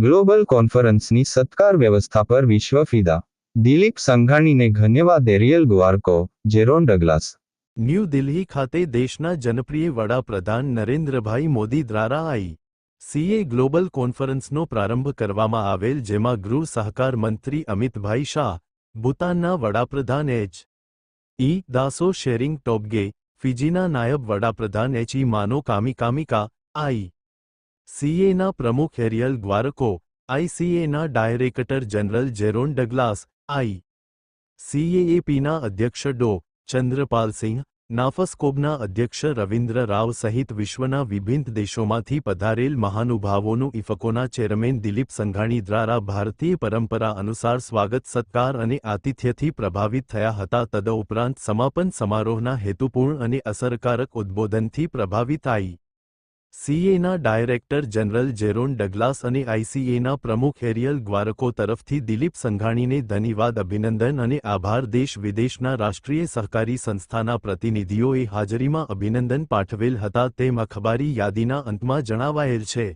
Global કોન્ફરન્સની સત્કાર વ્યવસ્થા પર વિશ્વ ફિદા. દિલીપ સંઘાણીને ધન્યવાદ, Ariel Guarco, Jeroen Douglas. New Delhi ખાતે દેશના જનપ્રિય વડાપ્રધાન નરેન્દ્રભાઈ મોદી દ્વારા આઈ સીએ ગ્લોબલ કોન્ફરન્સનો પ્રારંભ કરવામાં આવેલ, જેમાં ગૃહ સહકાર મંત્રી અમિતભાઈ શાહ, ભૂતાનના વડાપ્રધાન એચ. ઈ. દાસો, શેરિંગ ટોબગે ફિજીના નાયબ વડાપ્રધાન એચ. ઈ. માનો કામિકામિકા આઈ. સીએના પ્રમુખ Ariel Guarco આઈસીએના director general Jeroen Douglas, I. સીએએપીના અધ્યક્ષ ડો. ચંદ્રપાલસિંહ નાફસ્કોબના અધ્યક્ષ રવિન્દ્ર રાવ સહિત વિશ્વના વિભિન્ન દેશોમાંથી પધારેલ મહાનુભાવોનું ઇફકોના ચેરમેન દિલીપ સંઘાણી દ્વારા ભારતીય પરંપરા અનુસાર સ્વાગત, સત્કાર અને આતિથ્યથી પ્રભાવિત થયા હતા. તદઉપરાંત સમાપન સમારોહના હેતુપૂર્ણ અને અસરકારક ઉદ્બોધનથી પ્રભાવિત આવી સીએના ડાયરેક્ટર જનરલ જેરોન ડગલાસ અને આઈસીએના પ્રમુખ એરિયલ ગ્વારકો તરફથી દિલીપ સંઘાણીને ધન્યવાદ, અભિનંદન અને આભાર. દેશ વિદેશના રાષ્ટ્રીય સહકારી સંસ્થાના પ્રતિનિધિઓએ હાજરીમાં અભિનંદન પાઠવેલ હતા. તેમ અખબારી યાદીના અંતમાં જણાવાયેલ છે.